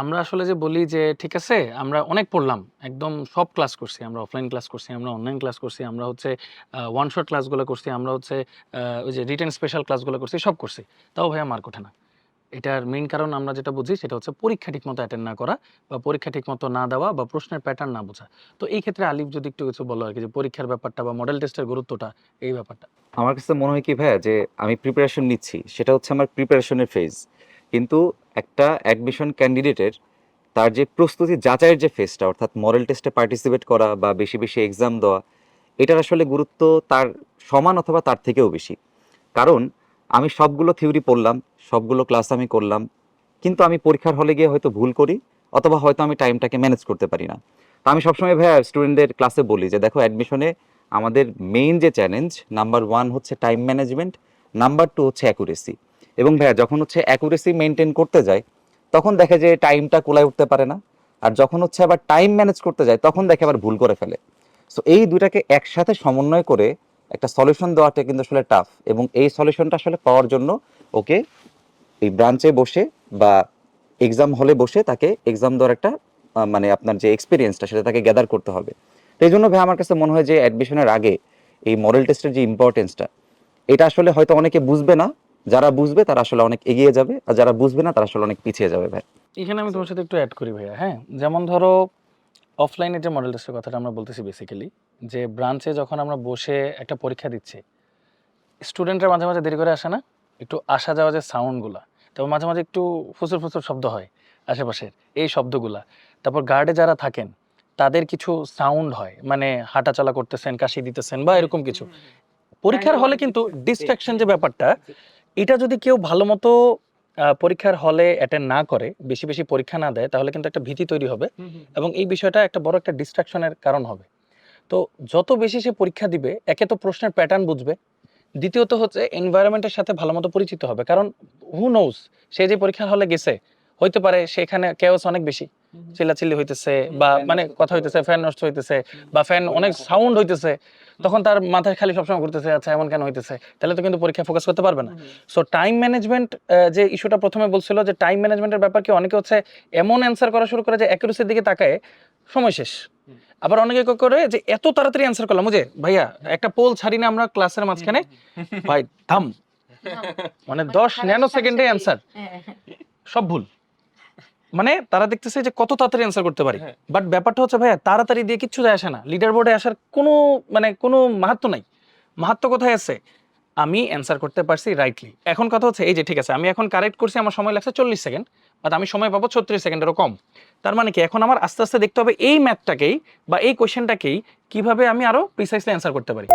আমরা আসলে যে বলি যে, ঠিক আছে, আমরা অনেক পড়লাম, একদম সব ক্লাস করছি, আমরা অফলাইন ক্লাস করছি, আমরা অনলাইন ক্লাস করছি, আমরা হচ্ছে ওয়ান শট ক্লাসগুলো করছি, আমরা হচ্ছে ওই যে রিটেন স্পেশাল ক্লাসগুলো করছি, সব করছি। তাও ভাইয়া মার্ক ওঠে না। এটার মেইন কারণ আমরা যেটা বুঝি, সেটা হচ্ছে পরীক্ষা ঠিকমতো অ্যাটেন্ড না করা বা পরীক্ষা ঠিকমতো না দেওয়া বা প্রশ্নের প্যাটার্ন না বোঝা। তো এই ক্ষেত্রে আলিফ, যদি একটু কিছু বলো আর কি যে, পরীক্ষার ব্যাপারটা বা মডেল টেস্টের গুরুত্বটা, এই ব্যাপারটা। আমার কাছে মনে হয় কি ভাইয়া, যে আমি প্রিপারেশন নিচ্ছি, সেটা হচ্ছে আমার প্রিপারেশনের ফেজ কিন্তু একটা অ্যাডমিশন ক্যান্ডিডেটের তার যে প্রস্তুতি যাচাইয়ের যে ফেজটা অর্থাৎ মডেল টেস্টে পার্টিসিপেট করা বা বেশি বেশি এক্সাম দেওয়া, এটার আসলে গুরুত্ব তার সমান অথবা তার থেকেও বেশি। কারণ আমি সবগুলো থিওরি পড়লাম, সবগুলো ক্লাস আমি করলাম, কিন্তু আমি পরীক্ষার হলে গিয়ে হয়তো ভুল করি, অথবা হয়তো আমি টাইমটাকে ম্যানেজ করতে পারি না। তো আমি সবসময় ভাইয়া স্টুডেন্টদের ক্লাসে বলি যে, দেখো অ্যাডমিশনে আমাদের মেইন যে চ্যালেঞ্জ নাম্বার ওয়ান হচ্ছে টাইম ম্যানেজমেন্ট নাম্বার টু হচ্ছে অ্যাকুরেসি এবং ভাইয়া, যখন হচ্ছে অ্যাকুরেসি মেনটেন করতে যায়, তখন দেখে যে টাইমটা কোলায় উঠতে পারে না। আর যখন হচ্ছে আবার টাইম ম্যানেজ করতে যায়, তখন দেখে আবার ভুল করে ফেলে। সো এই দুটাকে একসাথে সমন্বয় করে একটা সলিউশন দেওয়াটা কিন্তু আসলে টাফ এবং এই সলিউশনটা আসলে পাওয়ার জন্য ওকে এই ব্রাঞ্চে বসে বা এক্সাম হলে বসে তাকে এক্সাম দেওয়ার একটা মানে আপনার যে এক্সপিরিয়েন্সটা সেটা তাকে গ্যাদার করতে হবে। তো এই জন্য ভাই আমার কাছে মনে হয় যে অ্যাডমিশনের আগে এই মডেল টেস্টের যে ইম্পর্টেন্সটা এটা আসলে হয়তো অনেকে বুঝবে না যারা বুঝবে তারা আসলে অনেক এগিয়ে যাবে আর যারা বুঝবে না তারা আসলে অনেক পিছিয়ে যাবে ভাই। এখানে আমি তোমার সাথে একটু অ্যাড করি ভাইয়া হ্যাঁ? যেমন ধরো অফলাইনে যে মডেল টেস্টের কথাটা আমরা বলতেছি বেসিক্যালি যে ব্রাঞ্চে যখন আমরা বসে একটা পরীক্ষা দিচ্ছি স্টুডেন্টরা মাঝে মাঝে দেরি করে আসে না? একটু আসা যাওয়া যে সাউন্ডগুলা তারপর মাঝে মাঝে একটু ফুসুর ফুসুর শব্দ হয় আশেপাশের এই শব্দগুলা। তারপর গার্ডে যারা থাকেন তাদের কিছু সাউন্ড হয় মানে হাঁটাচলা করতেছেন কাশি দিতেছেন বা এরকম কিছু। পরীক্ষার হলে কিন্তু ডিস্ট্রাকশন যে ব্যাপারটা এটা যদি কেউ ভালো মতো পরীক্ষার হলে অ্যাটেন্ড না করে বেশি বেশি পরীক্ষা না দেয় তাহলে কিন্তু একটা ভীতি তৈরি হবে এবং এই বিষয়টা একটা বড় একটা ডিস্ট্রাকশনের কারণ হবে। তো যত বেশি সে পরীক্ষা দিবে একে তো প্রশ্নের প্যাটার্ন বুঝবে দ্বিতীয়ত হচ্ছে এনভায়রনমেন্টের সাথে ভালো মতো পরিচিত হবে। কারণ হু নোস সে যে পরীক্ষার হলে গেছে হইতে পারে সেখানে কেওস অনেক বেশি। চিল্লাচিল্লি হইতেছে বা মানে কথা হইতেছে। ফ্যান নষ্ট হইতেছে বা ফ্যান অনেক সাউন্ড হইতেছে তখন তার মাথায় খালি সবসময় ঘুরতেছে আচ্ছা এমন কেন হইতেছে? তাহলে তো কিন্তু পরীক্ষায় ফোকাস করতে পারবে না। সো টাইম ম্যানেজমেন্ট যে ইস্যুটা প্রথমে বলছিল যে টাইম ম্যানেজমেন্টের ব্যাপার কি অনেকে হচ্ছে এমন অ্যান্সার করা শুরু করে যে অ্যাকুরেসির দিকে তাকায় সময় শেষ। আবার অনেকে কি করে যে এত তাড়াতাড়ি অ্যান্সার করলাম বুঝে ভাইয়া একটা পোল ছাড়ি না আমরা ক্লাসের মাঝখানে? ভাই থাম। মানে দশ ন্যানো সেকেন্ডে অ্যান্সার সব ভুল। মানে তারা দেখতেছে যে কত তাড়াতাড়ি অ্যান্সার করতে পারি। বাট ব্যাপারটা হচ্ছে ভাইয়া তাড়াতাড়ি দিয়ে কিচ্ছু যায় আসে না। লিডার বোর্ডে আসার কোনো মানে কোনো মাহাত্ম নাই। মাহাত্ম কোথায় আছে? আমি অ্যান্সার করতে পারছি রাইটলি এখন কথা হচ্ছে এই যে ঠিক আছে আমি এখন কারেক্ট করছি আমার সময় লাগছে চল্লিশ সেকেন্ড বাট আমি সময় পাবো ছত্রিশ সেকেন্ডেরও কম। তার মানে কি এখন আমার আস্তে আস্তে দেখতে হবে এই ম্যাথটাকেই বা এই কোয়েশ্চেনটাকেই কীভাবে আমি আরও প্রিসাইসলি অ্যান্সার করতে পারি।